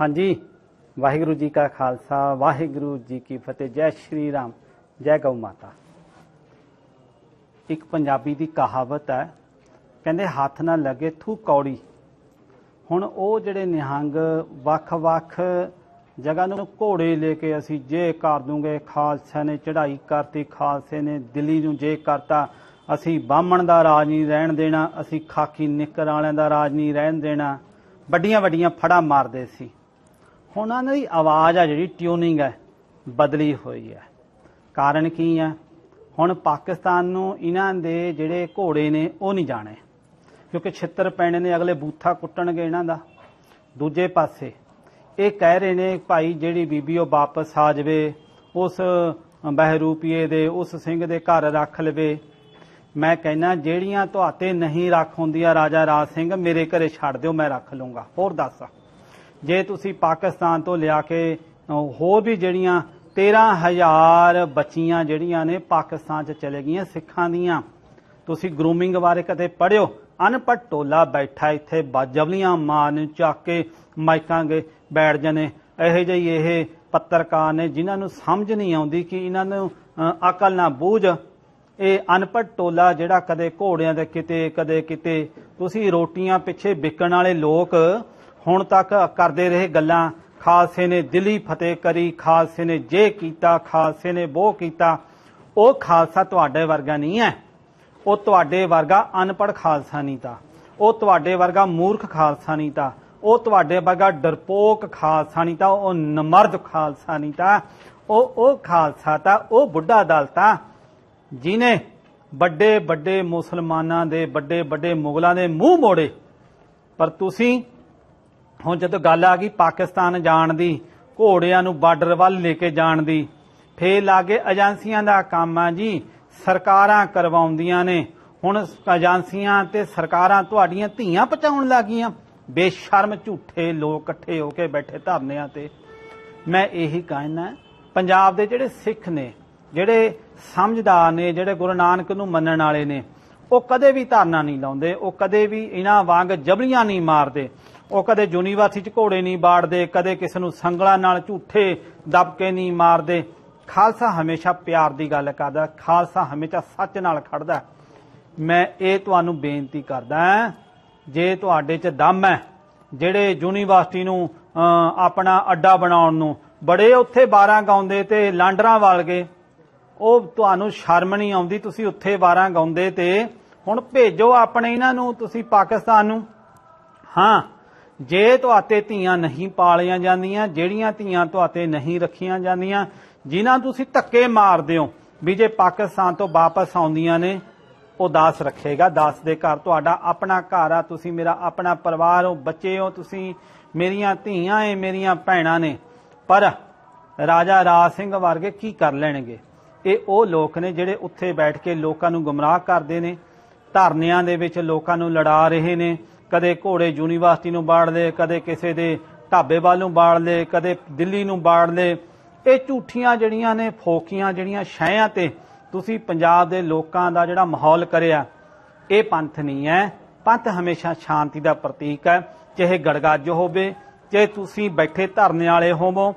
ਹਾਂਜੀ, ਵਾਹਿਗੁਰੂ ਜੀ ਕਾ ਖਾਲਸਾ, ਵਾਹਿਗੁਰੂ ਜੀ ਕੀ ਫਤਿਹ, ਜੈ ਸ਼੍ਰੀ ਰਾਮ, ਜੈ ਗਊ ਮਾਤਾ। ਇੱਕ ਪੰਜਾਬੀ ਦੀ ਕਹਾਵਤ ਹੈ, ਕਹਿੰਦੇ ਹੱਥ ਨਾ ਲੱਗੇ ਥੂ ਕੌੜੀ। ਹੁਣ ਉਹ ਜਿਹੜੇ ਨਿਹੰਗ ਵੱਖ-ਵੱਖ ਜਗ੍ਹਾ ਨੂੰ ਘੋੜੇ ਲੈ ਕੇ ਅਸੀਂ ਜੇ ਕਰ ਦੂੰਗੇ, ਖਾਲਸਾ ਨੇ ਚੜ੍ਹਾਈ ਕਰਤੀ, ਖਾਲਸੇ ਨੇ ਦਿੱਲੀ ਨੂੰ ਜੇ ਕਰਤਾ, ਅਸੀਂ ਬਾਹਮਣ ਦਾ ਰਾਜ ਨਹੀਂ ਰਹਿਣ ਦੇਣਾ, ਅਸੀਂ ਖਾਕੀ ਨਿੱਕਰ ਵਾਲਿਆਂ ਦਾ ਰਾਜ ਨਹੀਂ ਰਹਿਣ ਦੇਣਾ। ਵੱਡੀਆਂ ਵੱਡੀਆਂ ਫੜਾ ਮਾਰਦੇ ਸੀ। ਉਹਨਾਂ ਦੀ ਆਵਾਜ਼ ਆ ਜਿਹੜੀ ਟਿਊਨਿੰਗ ਹੈ, ਬਦਲੀ ਹੋਈ ਹੈ। ਕਾਰਨ ਕੀ ਹੈ? ਹੁਣ ਪਾਕਿਸਤਾਨ ਨੂੰ ਇਹਨਾਂ ਦੇ ਜਿਹੜੇ ਘੋੜੇ ਨੇ, ਉਹ ਨਹੀਂ ਜਾਣੇ। ਕਿਉਂਕਿ ਛਿੱਤਰ ਪੈਣੇ ਨੇ, ਅਗਲੇ ਬੂਥਾ ਕੁੱਟਣਗੇ ਇਹਨਾਂ ਦਾ। ਦੂਜੇ ਪਾਸੇ, ਇਹ ਕਹਿ ਰਹੇ ਨੇ, ਭਾਈ, ਜਿਹੜੀ ਬੀਬੀ ਉਹ ਵਾਪਸ ਆ ਜਾਵੇ, ਉਸ ਬਹਿਰੂਪੀਏ ਦੇ, ਉਸ ਸਿੰਘ ਦੇ ਘਰ ਰੱਖ ਲਵੇ। ਮੈਂ ਕਹਿੰਨਾ ਜਿਹੜੀਆਂ ਤੁਹਾਤੇ ਨਹੀਂ ਰੱਖ ਹੁੰਦੀਆਂ ਰਾਜਾ ਰਾਜ ਸਿੰਘ, ਮੇਰੇ ਘਰੇ ਛੱਡ ਦਿਓ, ਮੈਂ ਰੱਖ ਲੂੰਗਾ ਹੋਰ ਦੱਸ। ਜੇ ਤੁਸੀਂ ਪਾਕਿਸਤਾਨ ਤੋਂ ਲਿਆ ਕੇ ਹੋਰ ਵੀ ਜਿਹੜੀਆਂ 13000 ਬੱਚੀਆਂ ਜਿਹੜੀਆਂ ਨੇ ਪਾਕਿਸਤਾਨ 'ਚ ਚਲੇ ਗਈਆਂ ਸਿੱਖਾਂ ਦੀਆਂ, ਤੁਸੀਂ ਗਰੂਮਿੰਗ ਬਾਰੇ ਕਦੇ ਪੜਿਓ ਅਨਪੜ੍ਹ ਟੋਲਾ ਬੈਠਾ ਇੱਥੇ, ਬਾਜਵਲੀਆਂ ਮਾਰਨ ਚੱਕ ਕੇ ਮਾਈਕਾਂ ਦੇ ਬੈਠ ਜਨੇ ਇਹੋ ਜਿਹੀ ਇਹ ਪੱਤਰਕਾਰ ਨੇ ਜਿਨ੍ਹਾਂ ਨੂੰ ਸਮਝ ਨਹੀਂ ਆਉਂਦੀ ਕਿ ਇਹਨਾਂ ਨੂੰ ਅਕਲ ਨਾ ਬੂਝ। ਇਹ ਅਨਪੜ੍ਹ ਟੋਲਾ ਜਿਹੜਾ ਕਦੇ ਘੋੜਿਆਂ ਦੇ ਕਿਤੇ, ਕਦੇ ਕਿਤੇ, ਤੁਸੀਂ ਰੋਟੀਆਂ ਪਿੱਛੇ ਵਿਕਣ ਵਾਲੇ ਲੋਕ ਹੁਣ ਤੱਕ ਕਰਦੇ ਰਹੇ ਗੱਲਾਂ। ਖਾਲਸੇ ਨੇ ਦਿੱਲੀ ਫਤਿਹ ਕਰੀ, ਖਾਲਸੇ ਨੇ ਜੇ ਕੀਤਾ, ਖਾਲਸੇ ਨੇ ਉਹ ਕੀਤਾ। ਉਹ ਖਾਲਸਾ ਤੁਹਾਡੇ ਵਰਗਾ ਨਹੀਂ ਹੈ। ਉਹ ਤੁਹਾਡੇ ਵਰਗਾ ਅਨਪੜ੍ਹ ਖਾਲਸਾ ਨਹੀਂ ਤਾਂ। ਉਹ ਤੁਹਾਡੇ ਵਰਗਾ ਮੂਰਖ ਖਾਲਸਾ ਨਹੀਂ ਤਾਂ। ਉਹ ਤੁਹਾਡੇ ਵਰਗਾ ਡਰਪੋਕ ਖਾਲਸਾ ਨਹੀਂ ਤਾਂ। ਉਹ ਨਮਰਦ ਖਾਲਸਾ ਨਹੀਂ ਤਾਂ। ਉਹ ਉਹ ਖਾਲਸਾ ਤਾਂ। ਉਹ ਬੁੱਢਾ ਦਲ ਤਾਂ। ਜਿਨੇ ਵੱਡੇ ਵੱਡੇ ਮੁਸਲਮਾਨਾਂ ਦੇ ਵੱਡੇ ਵੱਡੇ ਮੁਗਲਾਂ ਦੇ ਮੂੰਹ ਮੋੜੇ। ਪਰ ਤੁਸੀਂ ਹੁਣ ਜਦੋਂ ਗੱਲ ਆ ਗਈ ਪਾਕਿਸਤਾਨ ਜਾਣ ਦੀ, ਘੋੜਿਆਂ ਨੂੰ ਬਾਰਡਰ ਵੱਲ ਲੈ ਕੇ ਜਾਣ ਦੀ, ਫੇਰ ਲਾਗੇ ਏਜੰਸੀਆਂ ਦਾ ਕੰਮ ਆ ਜੀ, ਸਰਕਾਰਾਂ ਕਰਵਾਉਂਦੀਆਂ ਨੇ। ਹੁਣ ਏਜੰਸੀਆਂ ਤੇ ਸਰਕਾਰਾਂ ਤੁਹਾਡੀਆਂ ਧੀਆਂ ਪਚਾਉਣ ਲੱਗੀਆਂ। ਬੇਸ਼ਰਮ ਝੂਠੇ ਲੋਕ ਇਕੱਠੇ ਹੋ ਕੇ ਬੈਠੇ ਧਰਨਿਆਂ ਤੇ। ਮੈਂ ਇਹੀ ਕਹਿਣਾ ਪੰਜਾਬ ਦੇ ਜਿਹੜੇ ਸਿੱਖ ਨੇ, ਜਿਹੜੇ ਸਮਝਦਾਰ ਨੇ, ਜਿਹੜੇ ਗੁਰੂ ਨਾਨਕ ਨੂੰ ਮੰਨਣ ਵਾਲੇ ਨੇ, ਉਹ ਕਦੇ ਵੀ ਧਰਨਾ ਨਹੀਂ ਲਾਉਂਦੇ, ਉਹ ਕਦੇ ਵੀ ਇਹਨਾਂ ਵਾਂਗ ਜਬਲੀਆਂ ਨਹੀਂ ਮਾਰਦੇ। ਉਹ ਕਦੇ ਯੂਨੀਵਰਸਿਟੀ 'ਚ ਘੋੜੇ ਨਹੀਂ ਬਾੜਦੇ, ਕਦੇ ਕਿਸੇ ਨੂੰ ਸੰਗਲਾਂ ਨਾਲ ਝੂਠੇ ਦਬਕੇ ਨਹੀਂ ਮਾਰਦੇ। ਖਾਲਸਾ ਹਮੇਸ਼ਾ ਪਿਆਰ ਦੀ ਗੱਲ ਕਰਦਾ, ਖਾਲਸਾ ਹਮੇਸ਼ਾ ਸੱਚ ਨਾਲ ਖੜਦਾ। ਮੈਂ ਇਹ ਤੁਹਾਨੂੰ ਬੇਨਤੀ ਕਰਦਾ ਜੇ ਤੁਹਾਡੇ 'ਚ ਦਮ ਹੈ, ਜਿਹੜੇ ਯੂਨੀਵਰਸਿਟੀ ਨੂੰ ਆਪਣਾ ਅੱਡਾ ਬਣਾਉਣ ਨੂੰ, ਬੜੇ ਉੱਥੇ 12 ਗਾਉਂਦੇ ਤੇ ਲਾਂਡਰਾਂ ਵਾਲ ਗਏ, ਉਹ ਤੁਹਾਨੂੰ ਸ਼ਰਮ ਨਹੀਂ ਆਉਂਦੀ ਤੁਸੀਂ ਉੱਥੇ 12 ਗਾਉਂਦੇ ਤੇ ਹੁਣ ਭੇਜੋ ਆਪਣੇ ਇਹਨਾਂ ਨੂੰ, ਤੁਸੀਂ ਪਾਕਿਸਤਾਨ ਨੂੰ। ਹਾਂ ਜੇ ਤੁਹਾਤੇ ਧੀਆਂ ਨਹੀਂ ਪਾਲੀਆਂ ਜਾਂਦੀਆਂ, ਜਿਹੜੀਆਂ ਧੀਆਂ ਤੁਹਾਤੇ ਨਹੀਂ ਰੱਖੀਆਂ ਜਾਂਦੀਆਂ, ਜਿਨ੍ਹਾਂ ਤੁਸੀਂ ਧੱਕੇ ਮਾਰਦੇ ਹੋ, ਵੀ ਜੇ ਪਾਕਿਸਤਾਨ ਤੋਂ ਵਾਪਸ ਆਉਂਦੀਆਂ ਨੇ, ਉਹ ਦਾਸ ਰੱਖੇਗਾ, ਦਾਸ ਦੇ ਘਰ ਤੁਹਾਡਾ ਆਪਣਾ ਘਰ ਆ, ਤੁਸੀਂ ਮੇਰਾ ਆਪਣਾ ਪਰਿਵਾਰ ਹੋ, ਬੱਚੇ ਹੋ, ਤੁਸੀਂ ਮੇਰੀਆਂ ਧੀਆਂ ਏ, ਮੇਰੀਆਂ ਭੈਣਾਂ ਨੇ। ਪਰ ਰਾਜਾ ਰਾਜ ਸਿੰਘ ਵਰਗੇ ਕੀ ਕਰ ਲੈਣਗੇ? ਇਹ ਉਹ ਲੋਕ ਨੇ ਜਿਹੜੇ ਉੱਥੇ ਬੈਠ ਕੇ ਲੋਕਾਂ ਨੂੰ ਗੁੰਮਰਾਹ ਕਰਦੇ ਨੇ, ਧਰਨਿਆਂ ਦੇ ਵਿੱਚ ਲੋਕਾਂ ਨੂੰ ਲੜਾ ਰਹੇ ਨੇ ਕਦੇ ਘੋੜੇ ਯੂਨੀਵਰਸਿਟੀ ਨੂੰ ਬਾੜ ਲਏ ਕਦੇ ਕਿਸੇ ਦੇ ਢਾਬੇ ਵੱਲ ਨੂੰ ਬਾੜ ਲਏ ਕਦੇ ਦਿੱਲੀ ਨੂੰ ਬਾੜ ਲਏ ਇਹ ਝੂਠੀਆਂ ਜਿਹੜੀਆਂ ਨੇ, ਫੋਕੀਆਂ ਜਿਹੜੀਆਂ ਸ਼ੈਆਂ ਤੇ ਤੁਸੀਂ ਪੰਜਾਬ ਦੇ ਲੋਕਾਂ ਦਾ ਜਿਹੜਾ ਮਾਹੌਲ ਕਰਿਆ, ਇਹ ਪੰਥ ਨਹੀਂ ਹੈ। ਪੰਥ ਹਮੇਸ਼ਾ ਸ਼ਾਂਤੀ ਦਾ ਪ੍ਰਤੀਕ ਹੈ। ਚਾਹੇ ਗੜਗੱਜ ਹੋਵੇ, ਚਾਹੇ ਤੁਸੀਂ ਬੈਠੇ ਧਰਨੇ ਵਾਲੇ ਹੋਵੋ,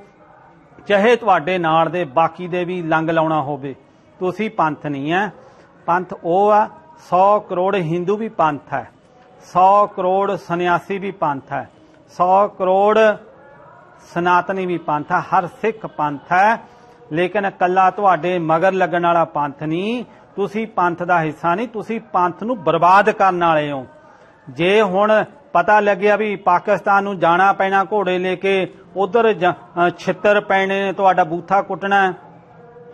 ਚਾਹੇ ਤੁਹਾਡੇ ਨਾਲ ਦੇ ਬਾਕੀ ਦੇ ਵੀ ਲੰਗ ਲਾਉਣਾ ਹੋਵੇ, ਤੁਸੀਂ ਪੰਥ ਨਹੀਂ ਹੈ। ਪੰਥ ਉਹ ਆ 100 ਕਰੋੜ ਹਿੰਦੂ ਵੀ ਪੰਥ ਹੈ। 100 ਕਰੋੜ ਸੰਨਿਆਸੀ ਵੀ ਪੰਥ ਹੈ। 100 ਕਰੋੜ ਸਨਾਤਨੀ ਵੀ ਪੰਥ ਹੈ। ਹਰ ਸਿੱਖ ਪੰਥ ਹੈ। ਲੇਕਿਨ ਕੱਲਾ ਤੁਹਾਡੇ ਮਗਰ ਲੱਗਣ ਵਾਲਾ ਪੰਥ ਨਹੀਂ। ਤੁਸੀਂ ਪੰਥ ਦਾ ਹਿੱਸਾ ਨਹੀਂ। ਤੁਸੀਂ ਪੰਥ ਨੂੰ ਬਰਬਾਦ ਕਰਨ ਵਾਲੇ ਹੋ। ਜੇ ਹੁਣ ਪਤਾ ਲੱਗਿਆ ਵੀ ਪਾਕਿਸਤਾਨ ਨੂੰ ਜਾਣਾ ਪੈਣਾ ਘੋੜੇ ਲੈ ਕੇ, ਉਧਰ ਛਿੱਤਰ ਪੈਣੇ ਨੇ, ਤੁਹਾਡਾ ਬੂਥਾ ਕੁੱਟਣਾ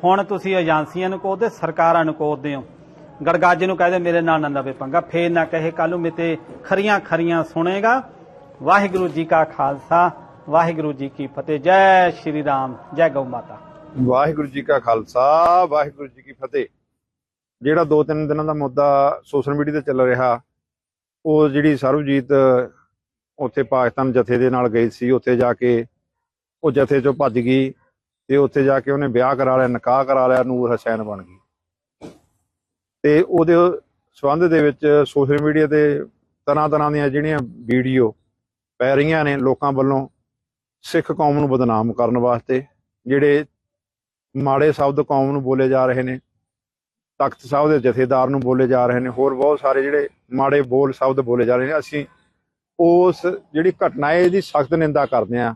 ਹੁਣ ਤੁਸੀਂ ਏਜੰਸੀਆਂ ਨੂੰ ਕੋਦੇ ਸਰਕਾਰਾਂ ਨੂੰ ਕੋਦੇ ਹੋ ਗੜਗਾਜੇ ਨੂੰ ਕਹਦੇ ਮੇਰੇ ਨਾਲ ਨਾ ਲਵੇ ਪੰਗਾ, ਫੇਰ ਨਾ ਕਹੇ ਕੱਲੂ ਮੇਤੇ ਖਰੀਆਂ ਖਰੀਆਂ ਸੁਣੇਗਾ। ਵਾਹਿਗੁਰੂ ਜੀ ਕਾ ਖਾਲਸਾ, ਵਾਹਿਗੁਰੂ ਜੀ ਕੀ ਫਤਿਹ, ਜੈ ਸ਼੍ਰੀ ਰਾਮ, ਜੈ ਗਊ ਮਾਤਾ। ਵਾਹਿਗੁਰੂ ਜੀ ਕਾ ਖਾਲਸਾ, ਵਾਹਿਗੁਰੂ ਜੀ ਕੀ ਫਤਿਹ। ਜਿਹੜਾ ਦੋ ਤਿੰਨ ਦਿਨਾਂ ਦਾ ਮੁੱਦਾ ਸੋਸ਼ਲ ਮੀਡੀਆ ਤੇ ਚੱਲ ਰਿਹਾ, ਉਹ ਜਿਹੜੀ ਸਰਬਜੀਤ, ਉੱਥੇ ਪਾਕਿਸਤਾਨ ਜਥੇ ਦੇ ਨਾਲ ਗਈ ਸੀ, ਉੱਥੇ ਜਾ ਕੇ ਉਹ ਜਥੇ ਚੋਂ ਭੱਜ ਗਈ ਤੇ ਉੱਥੇ ਜਾ ਕੇ ਉਹਨੇ ਵਿਆਹ ਕਰਾ ਲਿਆ, ਨਿਕਾਹ ਕਰਾ ਲਿਆ, ਨੂਰ ਹਸੈਨ ਬਣ ਗਈ। ਤੇ ਉਹਦੇ ਸਬੰਧ ਦੇ ਵਿੱਚ ਸੋਸ਼ਲ ਮੀਡੀਆ ਤੇ ਤਰ੍ਹਾਂ ਤਰ੍ਹਾਂ ਦੀਆਂ ਜਿਹੜੀਆਂ ਵੀਡੀਓ ਪੈ ਰਹੀਆਂ ਨੇ ਲੋਕਾਂ ਵੱਲੋਂ ਸਿੱਖ ਕੌਮ ਨੂੰ ਬਦਨਾਮ ਕਰਨ ਵਾਸਤੇ, ਜਿਹੜੇ ਮਾੜੇ ਸ਼ਬਦ ਕੌਮ ਨੂੰ ਬੋਲੇ ਜਾ ਰਹੇ ਨੇ, ਤਖਤ ਸਾਹਿਬ ਦੇ ਜਥੇਦਾਰ ਨੂੰ ਬੋਲੇ ਜਾ ਰਹੇ ਨੇ, ਹੋਰ ਬਹੁਤ ਸਾਰੇ ਜਿਹੜੇ ਮਾੜੇ ਬੋਲ ਸ਼ਬਦ ਬੋਲੇ ਜਾ ਰਹੇ ਨੇ, ਅਸੀਂ ਉਸ ਜਿਹੜੀ ਘਟਨਾ ਹੈ, ਇਹਦੀ ਸਖਤ ਨਿੰਦਾ ਕਰਦੇ ਆ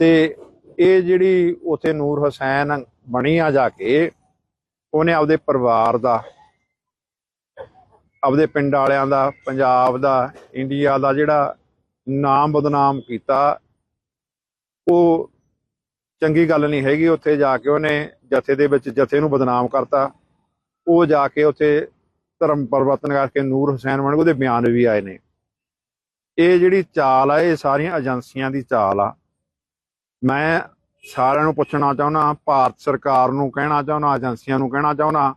ਤੇ ਇਹ ਜਿਹੜੀ ਉਥੇ ਨੂਰ ਹੁਸੈਨ ਬਣੀ ਆ ਜਾ ਕੇ, ਉਹਨੇ ਆਪਦੇ ਪਰਿਵਾਰ ਦਾ ਆਪਦੇ ਪਿੰਡ ਵਾਲਿਆਂ ਦਾ, ਪੰਜਾਬ ਦਾ, ਇੰਡੀਆ ਦਾ ਜਿਹੜਾ ਨਾਮ ਬਦਨਾਮ ਕੀਤਾ, ਉਹ ਚੰਗੀ ਗੱਲ ਨਹੀਂ ਹੈਗੀ। ਉੱਥੇ ਜਾ ਕੇ ਉਹਨੇ ਜਥੇ ਦੇ ਵਿੱਚ ਜਥੇ ਨੂੰ ਬਦਨਾਮ ਕਰਤਾ। ਉਹ ਜਾ ਕੇ ਉੱਥੇ ਧਰਮ ਪਰਿਵਰਤਨ ਕਰਕੇ ਨੂਰ ਹੁਸੈਨ ਬਣ ਗਏ ਉਹਦੇ ਬਿਆਨ ਵੀ ਆਏ ਨੇ। ਇਹ ਜਿਹੜੀ ਚਾਲ ਆ, ਇਹ ਸਾਰੀਆਂ ਏਜੰਸੀਆਂ ਦੀ ਚਾਲ ਆ। ਮੈਂ ਸਾਰਿਆਂ ਨੂੰ ਪੁੱਛਣਾ ਚਾਹੁੰਦਾ, ਭਾਰਤ ਸਰਕਾਰ ਨੂੰ ਕਹਿਣਾ ਚਾਹੁੰਦਾ, ਏਜੰਸੀਆਂ ਨੂੰ ਕਹਿਣਾ ਚਾਹੁੰਦਾ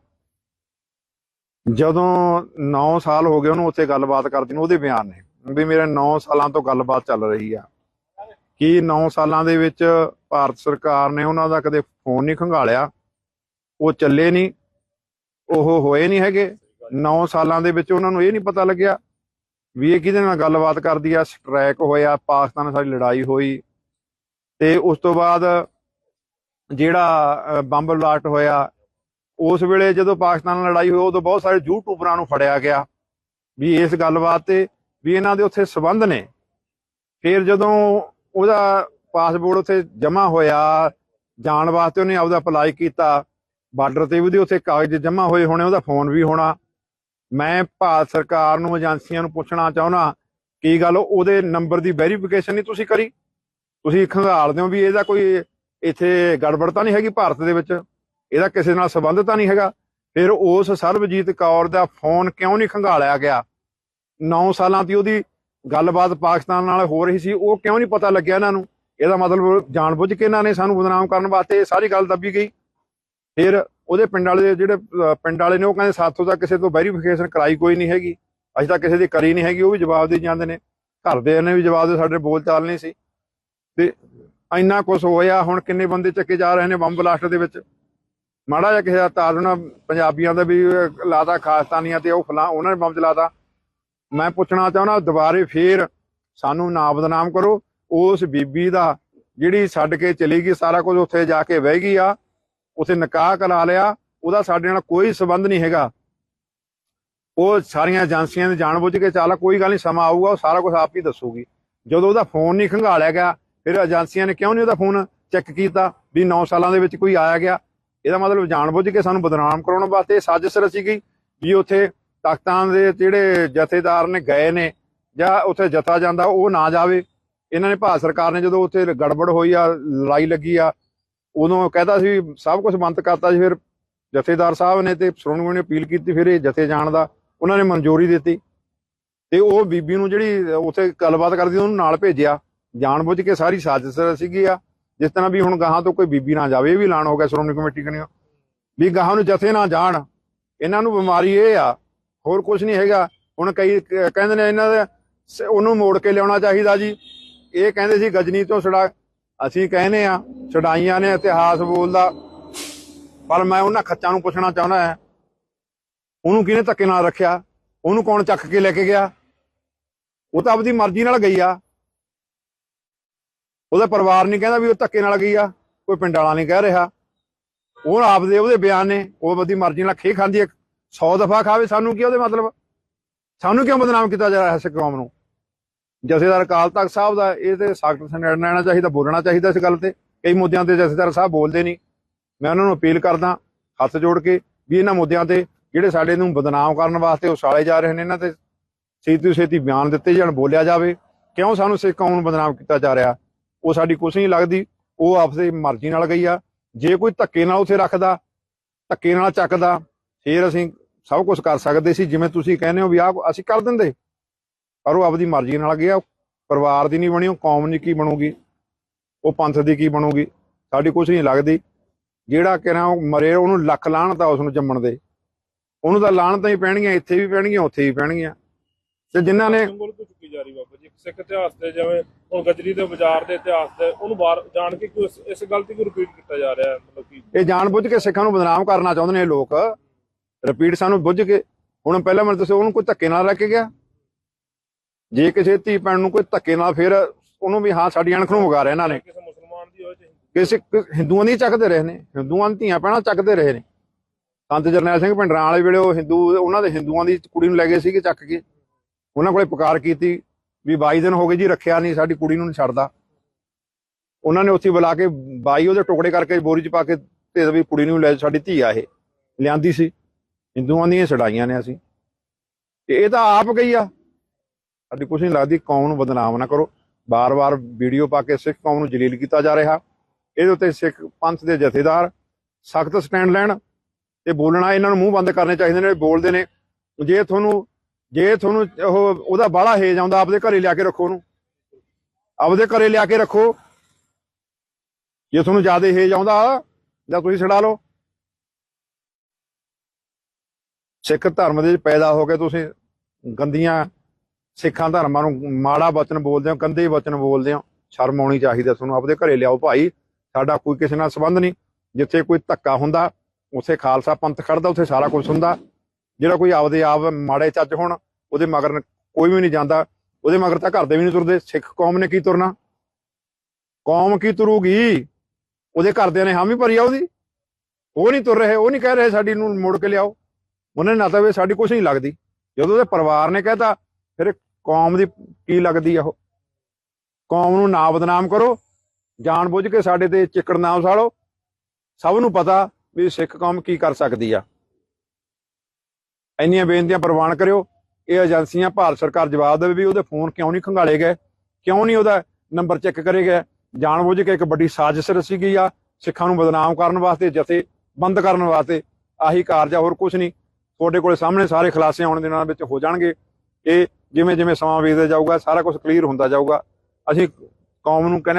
ਜਦੋਂ 9 ਸਾਲ ਹੋ ਗਏ ਉਹਨੂੰ ਉੱਥੇ ਗੱਲਬਾਤ ਕਰਦੇ ਨੂੰ, ਉਹਦੇ ਬਿਆਨ ਨੇ ਵੀ ਮੇਰੇ 9 ਸਾਲਾਂ ਤੋਂ ਗੱਲਬਾਤ ਚੱਲ ਰਹੀ ਆ। ਕੀ 9 ਸਾਲਾਂ ਦੇ ਵਿੱਚ ਭਾਰਤ ਸਰਕਾਰ ਨੇ ਉਹਨਾਂ ਦਾ ਕਦੇ ਫੋਨ ਨਹੀਂ ਖੰਗਾਲਿਆ? ਉਹ ਚੱਲੇ ਨਹੀਂ। ਉਹ ਹੋਏ ਨਹੀਂ ਹੈਗੇ। 9 ਸਾਲਾਂ ਦੇ ਵਿੱਚ ਉਹਨਾਂ ਨੂੰ ਇਹ ਨਹੀਂ ਪਤਾ ਲੱਗਿਆ ਵੀ ਇਹ ਕਿਹਦੇ ਨਾਲ ਗੱਲਬਾਤ ਕਰਦੀ ਆ। ਸਟ੍ਰੈਕ ਹੋਇਆ, ਪਾਕਿਸਤਾਨ ਨਾਲ ਸਾਡੀ ਲੜਾਈ ਹੋਈ। ਤੇ ਉਸ ਤੋਂ ਬਾਅਦ ਜਿਹੜਾ ਬੰਬ ਬਲਾਸਟ ਹੋਇਆ ਉਸ ਵੇਲੇ ਜਦੋਂ ਪਾਕਿਸਤਾਨ ਨਾਲ ਲੜਾਈ ਹੋਈ, ਉਦੋਂ ਬਹੁਤ ਸਾਰੇ ਯੂਟਿਊਬਰਾਂ ਨੂੰ ਫੜਿਆ ਗਿਆ ਵੀ ਇਸ ਗੱਲਬਾਤ ਤੇ ਵੀ ਇਹਨਾਂ ਦੇ ਉੱਥੇ ਸਬੰਧ ਨੇ। ਫਿਰ ਜਦੋਂ ਉਹਦਾ ਪਾਸਪੋਰਟ ਉੱਥੇ ਜਮ੍ਹਾਂ ਹੋਇਆ, ਜਾਣ ਵਾਸਤੇ ਉਹਨੇ ਆਪਦਾ ਅਪਲਾਈ ਕੀਤਾ ਬਾਰਡਰ ਤੇ ਉਹਦੇ ਉੱਥੇ ਕਾਗਜ਼ ਜਮ੍ਹਾਂ ਹੋਏ ਹੋਣੇ, ਉਹਦਾ ਫੋਨ ਵੀ ਹੋਣਾ। ਮੈਂ ਭਾਰਤ ਸਰਕਾਰ ਨੂੰ, ਏਜੰਸੀਆਂ ਨੂੰ ਪੁੱਛਣਾ ਚਾਹੁੰਦਾ, ਕੀ ਗੱਲ ਉਹਦੇ ਨੰਬਰ ਦੀ ਵੈਰੀਫਿਕੇਸ਼ਨ ਨਹੀਂ ਤੁਸੀਂ ਕਰੀ? ਤੁਸੀਂ ਖੰਗਾਲਦੇ ਹੋ ਵੀ ਇਹਦਾ ਕੋਈ ਇੱਥੇ ਗੜਬੜ ਤਾਂ ਨਹੀਂ ਹੈਗੀ ਭਾਰਤ ਦੇ ਵਿੱਚ? ਇਹਦਾ ਕਿਸੇ ਨਾਲ ਸੰਬੰਧ ਤਾਂ ਨਹੀਂ ਹੈਗਾ। ਫਿਰ ਉਸ ਸਰਬਜੀਤ ਕੌਰ ਦਾ ਫੋਨ ਕਿਉਂ ਨਹੀਂ ਖੰਗਾਲਿਆ ਗਿਆ? 9 ਸਾਲਾਂ ਦੀ ਉਹਦੀ ਗੱਲਬਾਤ ਪਾਕਿਸਤਾਨ ਨਾਲ ਹੋ ਰਹੀ ਸੀ, ਉਹ ਕਿਉਂ ਨਹੀਂ ਪਤਾ ਲੱਗਿਆ ਇਹਨਾਂ ਨੂੰ? ਇਹਦਾ ਮਤਲਬ ਜਾਣਬੁੱਝ ਕੇ ਇਹਨਾਂ ਨੇ ਸਾਨੂੰ ਬਦਨਾਮ ਕਰਨ ਵਾਸਤੇ ਸਾਰੀ ਗੱਲ ਦੱਬੀ ਗਈ। ਫਿਰ ਉਹਦੇ ਪਿੰਡ ਵਾਲੇ ਜਿਹੜੇ ਪਿੰਡ ਵਾਲੇ ਨੇ ਉਹ ਕਹਿੰਦੇ, ਸਾਥੋਂ ਤਾਂ ਕਿਸੇ ਤੋਂ ਵੈਰੀਫਿਕੇਸ਼ਨ ਕਰਾਈ ਕੋਈ ਨਹੀਂ ਹੈਗੀ। ਅਸੀਂ ਤਾਂ ਕਿਸੇ ਦੀ ਕਰੀ ਨਹੀਂ ਹੈਗੀ, ਉਹ ਵੀ ਜਵਾਬ ਦੇ ਜਾਂਦੇ ਨੇ। ਘਰ ਦੇ ਨੇ ਵੀ ਜਵਾਬ ਦੇ, ਸਾਡੇ ਬੋਲ ਚਾਲ ਨਹੀਂ ਸੀ। ਤੇ ਇੰਨਾ ਕੁਝ ਹੋਇਆ, ਹੁਣ ਕਿੰਨੇ ਬੰਦੇ ਚੱਕੇ ਜਾ ਰਹੇ ਨੇ ਬੰਬ ਬਲਾਸਟ ਦੇ ਵਿੱਚ? ਮਾੜਾ ਜਿਹਾ ਕਿਸੇ ਦਾ ਤਾਰਨਾ ਪੰਜਾਬੀਆਂ ਦਾ ਵੀ ਅਹ, ਲਾਤਾ ਖਾਸਤਾਨੀਆਂ ਤੇ ਉਹ ਫਲਾ ਉਹਨਾਂ ਨੇ ਬੰਬ ਚਲਾਤਾ ਮੈਂ ਪੁੱਛਣਾ ਚਾਹੁੰਦਾ ਦੁਬਾਰੇ ਫੇਰ ਸਾਨੂੰ ਨਾ ਬਦਨਾਮ ਕਰੋ। ਉਸ ਬੀਬੀ ਦਾ ਜਿਹੜੀ ਛੱਡ ਕੇ ਚਲੀ ਗਈ ਸਾਰਾ ਕੁਝ ਉੱਥੇ ਜਾ ਕੇ ਵਹਿ ਗਈ ਆ ਉੱਥੇ ਨਿਕਾਹ ਕਰਾ ਲਿਆ ਉਹਦਾ ਸਾਡੇ ਨਾਲ ਕੋਈ ਸਬੰਧ ਨਹੀਂ ਹੈਗਾ। ਉਹ ਸਾਰੀਆਂ ਏਜੰਸੀਆਂ ਨੇ ਜਾਣਬੁੱਝ ਕੇ ਚਾਲਾ ਕੋਈ ਗੱਲ ਨਹੀਂ ਸਮਾਂ ਆਊਗਾ ਉਹ ਸਾਰਾ ਕੁਝ ਆਪ ਹੀ ਦੱਸੂਗੀ। ਜਦੋਂ ਉਹਦਾ ਫੋਨ ਨਹੀਂ ਖੰਗਾਲਿਆ ਗਿਆ ਫਿਰ ਏਜੰਸੀਆਂ ਨੇ ਕਿਉਂ ਨਹੀਂ ਉਹਦਾ ਫੋਨ ਚੈੱਕ ਕੀਤਾ ਵੀ 9 ਸਾਲਾਂ ਦੇ ਵਿੱਚ ਕੋਈ ਆਇਆ ਗਿਆ? ਇਹਦਾ ਮਤਲਬ ਜਾਣਬੁੱਝ ਕੇ ਸਾਨੂੰ ਬਦਨਾਮ ਕਰਾਉਣ ਵਾਸਤੇ ਇਹ ਸਾਜ਼ਿਸ਼ ਰਚੀ ਗਈ ਵੀ ਉੱਥੇ ਤਾਕਤਾਂ ਦੇ ਜਿਹੜੇ ਜਥੇਦਾਰ ਨੇ ਗਏ ਨੇ ਜਾਂ ਉੱਥੇ ਜਥਾ ਜਾਂਦਾ ਉਹ ਨਾ ਜਾਵੇ। ਇਹਨਾਂ ਨੇ ਭਾਰਤ ਸਰਕਾਰ ਨੇ ਜਦੋਂ ਉੱਥੇ ਗੜਬੜ ਹੋਈ ਆ, ਲੜਾਈ ਲੱਗੀ ਆ, ਉਦੋਂ ਕਹਿੰਦਾ ਸੀ ਵੀ ਸਭ ਕੁਝ ਬੰਦ ਕਰਤਾ ਸੀ, ਫਿਰ ਜਥੇਦਾਰ ਸਾਹਿਬ ਨੇ ਤੇ ਸ਼੍ਰੋਮਣੀ ਨੇ ਅਪੀਲ ਕੀਤੀ, ਫਿਰ ਇਹ ਜਥੇ ਜਾਣ ਦਾ ਉਹਨਾਂ ਨੇ ਮਨਜ਼ੂਰੀ ਦਿੱਤੀ। ਤੇ ਉਹ ਬੀਬੀ ਨੂੰ ਜਿਹੜੀ ਉੱਥੇ ਗੱਲਬਾਤ ਕਰਦੀ, ਉਹਨੂੰ ਨਾਲ ਭੇਜਿਆ। ਜਾਣਬੁੱਝ ਕੇ ਸਾਰੀ ਸਾਜ਼ਿਸ਼ ਸੀਗੀ ਆ। ਜਿਸ ਤਰ੍ਹਾਂ ਵੀ ਹੁਣ ਗਾਹਾਂ ਤੋਂ ਕੋਈ ਬੀਬੀ ਨਾ ਜਾਵੇ, ਇਹ ਵੀ ਐਲਾਨ ਹੋ ਗਿਆ ਸ਼੍ਰੋਮਣੀ ਕਮੇਟੀ ਕਨੀਓ। ਵੀ ਗਾਹਾਂ ਨੂੰ ਜਥੇ ਨਾ ਜਾਣ। ਇਹਨਾਂ ਨੂੰ ਬਿਮਾਰੀ ਇਹ ਆ, ਹੋਰ ਕੁਝ ਨਹੀਂ ਹੈਗਾ। ਹੁਣ ਕਈ ਕਹਿੰਦੇ ਨੇ ਇਹਨਾਂ ਦੇ ਉਹਨੂੰ ਮੋੜ ਕੇ ਲਿਆਉਣਾ ਚਾਹੀਦਾ ਜੀ। ਇਹ ਕਹਿੰਦੇ ਸੀ, ਗਜਨੀ ਤੋਂ ਛੜਾ ਅਸੀਂ ਕਹਿੰਦੇ ਆ ਛਡਾਈਆਂ ਨੇ ਇਤਿਹਾਸ ਬੋਲਦਾ। ਪਰ ਮੈਂ ਉਹਨਾਂ ਖੱਚਾਂ ਨੂੰ ਪੁੱਛਣਾ ਚਾਹੁੰਦਾ ਹਾਂ। ਉਹਨੂੰ ਕਿਹਨੇ ਧੱਕੇ ਨਾਲ ਰੱਖਿਆ? ਉਹਨੂੰ ਕੌਣ ਚੱਕ ਕੇ ਲੈ ਕੇ ਗਿਆ? ਉਹ ਤਾਂ ਆਪਦੀ ਮਰਜ਼ੀ ਨਾਲ ਗਈ ਆ। ਉਹਦਾ ਪਰਿਵਾਰ ਨਹੀਂ ਕਹਿੰਦਾ ਵੀ ਉਹ ਧੱਕੇ ਨਾਲ ਗਈ ਆ, ਕੋਈ ਪਿੰਡ ਵਾਲਾ ਨਹੀਂ ਕਹਿ ਰਿਹਾ। ਉਹ ਆਪਦੇ ਉਹਦੇ ਬਿਆਨ ਨੇ, ਉਹ ਆਪਦੀ ਮਰਜ਼ੀ ਨਾਲ ਖੇ ਖਾਂਦੀ ਹੈ 100 ਦਫਾ ਖਾਵੇ, ਸਾਨੂੰ ਕੀ ਉਹਦੇ ਮਤਲਬ? ਸਾਨੂੰ ਕਿਉਂ ਬਦਨਾਮ ਕੀਤਾ ਜਾ ਰਿਹਾ ਹੈ ਸਿੱਖ ਕੌਮ ਨੂੰ? ਜਥੇਦਾਰ ਅਕਾਲ ਤਖਤ ਸਾਹਿਬ ਦਾ, ਇਹ ਤੇ ਸਖਤ ਸੰਗਠਨ ਲੈਣਾ ਚਾਹੀਦਾ, ਬੋਲਣਾ ਚਾਹੀਦਾ ਇਸ ਗੱਲ ਤੇ। ਕਈ ਮੁੱਦਿਆਂ ਤੇ ਜਥੇਦਾਰ ਸਾਹਿਬ ਬੋਲਦੇ ਨਹੀਂ। ਮੈਂ ਉਹਨਾਂ ਨੂੰ ਅਪੀਲ ਕਰਦਾ, ਹੱਥ ਜੋੜ ਕੇ, ਵੀ ਇਹਨਾਂ ਮੁੱਦਿਆਂ ਤੇ ਜਿਹੜੇ ਸਾਡੇ ਨੂੰ ਬਦਨਾਮ ਕਰਨ ਵਾਸਤੇ ਉਸਾਲੇ ਜਾ ਰਹੇ ਨੇ, ਇਹਨਾਂ ਤੇ ਛੇਤੀ ਛੇਤੀ ਬਿਆਨ ਦਿੱਤੇ ਜਾਣ, ਬੋਲਿਆ ਜਾਵੇ। ਕਿਉਂ ਸਾਨੂੰ ਸਿੱਖ ਕੌਮ ਨੂੰ ਬਦਨਾਮ ਕੀਤਾ ਜਾ ਰਿਹਾ? ਉਹ ਸਾਡੀ ਕੁਛ ਨਹੀਂ ਲੱਗਦੀ, ਉਹ ਆਪਣੀ ਮਰਜ਼ੀ ਨਾਲ ਗਈ ਆ। ਜੇ ਕੋਈ ਧੱਕੇ ਨਾਲ ਉੱਥੇ ਰੱਖਦਾ, ਧੱਕੇ ਨਾਲ ਚੱਕਦਾ, ਫੇਰ ਅਸੀਂ ਸਭ ਕੁਝ ਕਰ ਸਕਦੇ ਸੀ, ਜਿਵੇਂ ਤੁਸੀਂ ਕਹਿੰਦੇ ਹੋ ਵੀ ਆਹ ਅਸੀਂ ਕਰ ਦਿੰਦੇ। ਪਰ ਉਹ ਆਪਦੀ ਮਰਜ਼ੀ ਨਾਲ ਗਿਆ, ਪਰਿਵਾਰ ਦੀ ਨਹੀਂ ਬਣੀ, ਉਹ ਕੌਮ ਦੀ ਕੀ ਬਣੂਗੀ? ਉਹ ਪੰਥ ਦੀ ਕੀ ਬਣੂਗੀ? ਸਾਡੀ ਕੁਛ ਨਹੀਂ ਲੱਗਦੀ। ਜਿਹੜਾ ਕਿਹੜਾ ਮਰੇ, ਉਹਨੂੰ ਲੱਖ ਲਾਹਣਤ ਆ ਉਸ ਨੂੰ ਜੰਮਣ ਦੇ। ਉਹਨੂੰ ਤਾਂ ਲਾਹਣਤਾਂ ਹੀ ਪੈਣਗੀਆਂ, ਇੱਥੇ ਵੀ ਪੈਣਗੀਆਂ, ਉੱਥੇ ਵੀ ਪੈਣਗੀਆਂ। ਤੇ ਜਿਨ੍ਹਾਂ ਨੇ ਜਾ ਜੀ ਸਿੱਖ ਇਤਿਹਾਸ ਤੇ ਜਿਵੇਂ ਹੁਣ ਗਜਰੀ ਦੇ ਬਾਜ਼ਾਰ ਦੇ ਇਤਿਹਾਸ ਤੇ ਉਹਨੂੰ ਬਾਹਰ ਜਾਣ ਕੇ ਕਿਉਂ ਇਸ- ਇਸ ਗਲਤੀ ਨੂੰ ਰਿਪੀਟ ਕੀਤਾ ਜਾ ਰਿਹਾ ਹੈ? ਮਤਲਬ ਕਿ ਇਹ ਜਾਣਬੁੱਝ ਕੇ ਸਿੱਖਾਂ ਨੂੰ ਬਦਨਾਮ ਕਰਨਾ ਚਾਹੁੰਦੇ ਨੇ ਇਹ ਲੋਕ। ਰਿਪੀਟ ਸਾਨੂੰ ਬੁੱਝ ਕੇ ਹੁਣ ਪਹਿਲਾਂ ਮੈਨੂੰ ਦੱਸੋ ਉਹਨੂੰ ਕੋਈ ਧੱਕੇ ਨਾਲ ਲੈ ਕੇ ਗਿਆ? ਜੇ ਕਿਸੇ ਧੀ ਭੈਣ ਨੂੰ ਕੋਈ ਧੱਕੇ ਨਾਲ ਫਿਰ ਉਹਨੂੰ ਵੀ ਹਾਂ ਸਾਡੀ ਅਣਖ ਨੂੰ ਵਗਾ ਰਿਹਾ ਇਹਨਾਂ ਨੇ। ਕਿਸੇ ਮੁਸਲਮਾਨ ਦੀ ਹੋਏ ਚਾਹੇ ਕਿਸੇ ਹਿੰਦੂਆਂ ਦੀ ਚੱਕਦੇ ਰਹੇ ਨੇ ਹਿੰਦੂਆਂ ਦੀਆਂ ਧੀਆਂ ਪੈਣਾ ਚੱਕਦੇ ਰਹੇ ਨੇ। ਸੰਤ ਜਰਨੈਲ ਸਿੰਘ ਭਿੰਡਰਾਂ ਵਾਲੇ ਵੇਲੇ ਉਹ ਹਿੰਦੂ ਉਹਨਾਂ ਦੇ ਹਿੰਦੂਆਂ ਦੀ ਕੁੜੀ ਨੂੰ ਲੈ ਗਏ ਸੀਗੇ ਚੱਕ ਕੇ। ਉਹਨਾਂ ਕੋਲੇ ਪੁਕਾਰ ਕੀਤੀ ਵੀ 22 ਦਿਨ ਹੋ ਗਏ ਜੀ, ਰੱਖਿਆ ਨਹੀਂ, ਸਾਡੀ ਕੁੜੀ ਨੂੰ ਨਹੀਂ ਛੱਡਦਾ। ਉਹਨਾਂ ਨੇ ਉੱਥੇ ਬੁਲਾ ਕੇ ਬਾਈ ਉਹਦੇ ਟੁਕੜੇ ਕਰਕੇ ਬੋਰੀ 'ਚ ਪਾ ਕੇ ਤੇ ਵੀ ਕੁੜੀ ਨੂੰ ਲੈ ਸਾਡੀ ਧੀ ਆ ਇਹ। ਲਿਆਂਦੀ ਸੀ। ਹਿੰਦੂਆਂ ਦੀਆਂ ਸੜਾਈਆਂ ਨੇ ਅਸੀਂ। ਤੇ ਇਹ ਤਾਂ ਆਪ ਗਈ ਆ। ਸਾਡੀ ਕੁਛ ਨਹੀਂ ਲੱਗਦੀ ਕੌਮ ਨੂੰ ਬਦਨਾਮ ਨਾ ਕਰੋ। ਬਾਰ-ਬਾਰ ਵੀਡੀਓ ਪਾ ਕੇ ਸਿੱਖ ਕੌਮ ਨੂੰ ਜਲੀਲ ਕੀਤਾ ਜਾ ਰਿਹਾ। ਇਹਦੇ ਉੱਤੇ ਸਿੱਖ ਪੰਥ ਦੇ ਜਥੇਦਾਰ ਸਖਤ ਸਟੈਂਡ ਲੈਣ ਤੇ ਬੋਲਣਾ ਇਹਨਾਂ ਨੂੰ ਮੂੰਹ ਬੰਦ ਕਰਨੇ ਚਾਹੀਦੇ ਨੇ, ਬੋਲਦੇ ਨੇ। ਜੇ ਤੁਹਾਨੂੰ ਜੇ ਤੁਹਾਨੂੰ ਉਹ, ਉਹਦਾ ਬਾਹਲਾ ਹੇਜ ਆਉਂਦਾ, ਆਪਦੇ ਘਰੇ ਲਿਆ ਕੇ ਰੱਖੋ ਉਹਨੂੰ। ਆਪਦੇ ਘਰੇ ਲਿਆ ਕੇ ਰੱਖੋ। ਜੇ ਤੁਹਾਨੂੰ ਜ਼ਿਆਦਾ ਹੇਜ ਆਉਂਦਾ ਜਾਂ ਤੁਸੀਂ ਛਡਾ ਲਓ। ਸਿੱਖ ਧਰਮ ਦੇ ਵਿੱਚ ਪੈਦਾ ਹੋ ਕੇ ਤੁਸੀਂ ਗੰਦੀਆਂ ਸਿੱਖਾਂ ਧਰਮਾਂ ਨੂੰ ਮਾੜਾ ਵਚਨ ਬੋਲਦੇ ਹੋ, ਗੰਦੇ ਵਚਨ ਬੋਲਦੇ ਹੋ, ਸ਼ਰਮ ਆਉਣੀ ਚਾਹੀਦੀ ਹੈ ਤੁਹਾਨੂੰ। ਆਪਦੇ ਘਰੇ ਲਿਆਓ ਭਾਈ, ਸਾਡਾ ਕੋਈ ਕਿਸੇ ਨਾਲ ਸੰਬੰਧ ਨਹੀਂ। ਜਿੱਥੇ ਕੋਈ ਧੱਕਾ ਹੁੰਦਾ, ਉੱਥੇ ਖਾਲਸਾ ਪੰਥ ਖੜਦਾ ਉੱਥੇ ਸਾਰਾ ਕੁਝ ਹੁੰਦਾ। ਜਿਹੜਾ ਕੋਈ ਆਪਦੇ ਆਪ ਮਾੜੇ ਚੱਜ ਹੋਣ, ਉਹਦੇ ਮਗਰ ਕੋਈ ਵੀ ਨਹੀਂ ਜਾਂਦਾ। ਉਹਦੇ ਮਗਰ ਤਾਂ ਘਰ ਦੇ ਵੀ ਨਹੀਂ ਤੁਰਦੇ। ਸਿੱਖ ਕੌਮ ਨੇ ਕੀ ਤੁਰਨਾ? ਕੌਮ ਕੀ ਤੁਰੂਗੀ? ਉਹਦੇ ਘਰਦਿਆਂ ਨੇ ਹਾਮੀ ਭਰੀ ਆ ਉਹਦੀ। ਉਹ ਨਹੀਂ ਤੁਰ ਰਹੇ, ਉਹ ਨਹੀਂ ਕਹਿ ਰਹੇ ਸਾਡੀ ਨੂੰ ਮੁੜ ਕੇ ਲਿਆਓ। ਉਹਨੇ ਨਾ ਤਾਂ ਵੀ ਸਾਡੀ ਕੁਛ ਨਹੀਂ ਲੱਗਦੀ। ਜਦੋਂ ਉਹਦੇ ਪਰਿਵਾਰ ਨੇ ਕਹਿਤਾ, ਫਿਰ ਕੌਮ ਦੀ ਕੀ ਲੱਗਦੀ ਆ ਉਹ? ਕੌਮ ਨੂੰ ਨਾ ਬਦਨਾਮ ਕਰੋ। ਜਾਣ ਬੁੱਝ ਕੇ ਸਾਡੇ ਤੇ ਚਿੱਕੜ ਨਾਮ ਸਾਲੋ ਸਭ ਨੂੰ ਪਤਾ ਵੀ ਸਿੱਖ ਕੌਮ ਕੀ ਕਰ ਸਕਦੀ ਆ। ਇੰਨੀਆਂ ਬੇਨਤੀਆਂ ਪ੍ਰਵਾਨ ਕਰਿਓ। ਇਹ ਏਜੰਸੀਆਂ ਭਾਰਤ ਸਰਕਾਰ ਜਵਾਬ ਦੇਵੇ ਵੀ ਉਹਦੇ ਫੋਨ ਕਿਉਂ ਨਹੀਂ ਖੰਗਾਲੇ ਗਏ, ਕਿਉਂ ਨਹੀਂ ਉਹਦਾ ਨੰਬਰ ਚੈੱਕ ਕਰੇ ਗਏ। ਜਾਣ ਬੁੱਝ ਕੇ ਇੱਕ ਵੱਡੀ ਸਾਜ਼ਿਸ਼ ਰਚੀ ਗਈ ਆ ਸਿੱਖਾਂ ਨੂੰ ਬਦਨਾਮ ਕਰਨ ਵਾਸਤੇ ਜਥੇ ਬੰਦ ਕਰਨ ਵਾਸਤੇ। ਆਹੀ ਕਾਰਜ ਆ, ਹੋਰ ਕੁਝ ਨਹੀਂ। ਤੁਹਾਡੇ ਕੋਲੇ ਸਾਹਮਣੇ ਸਾਰੇ ਖੁਲਾਸੇ ਆਉਣ ਦੇ ਨਾਲ ਵਿੱਚ ਹੋ ਜਾਣਗੇ। ਇਹ ਜਿਵੇਂ ਜਿਵੇਂ ਸਮਾਂ ਵੇਚਦਾ ਜਾਊਗਾ, ਸਾਰਾ ਕੁਝ ਕਲੀਅਰ ਹੁੰਦਾ ਜਾਊਗਾ। ਅਸੀਂ ਕੌਮ ਨੂੰ ਕਹਿੰਦੇ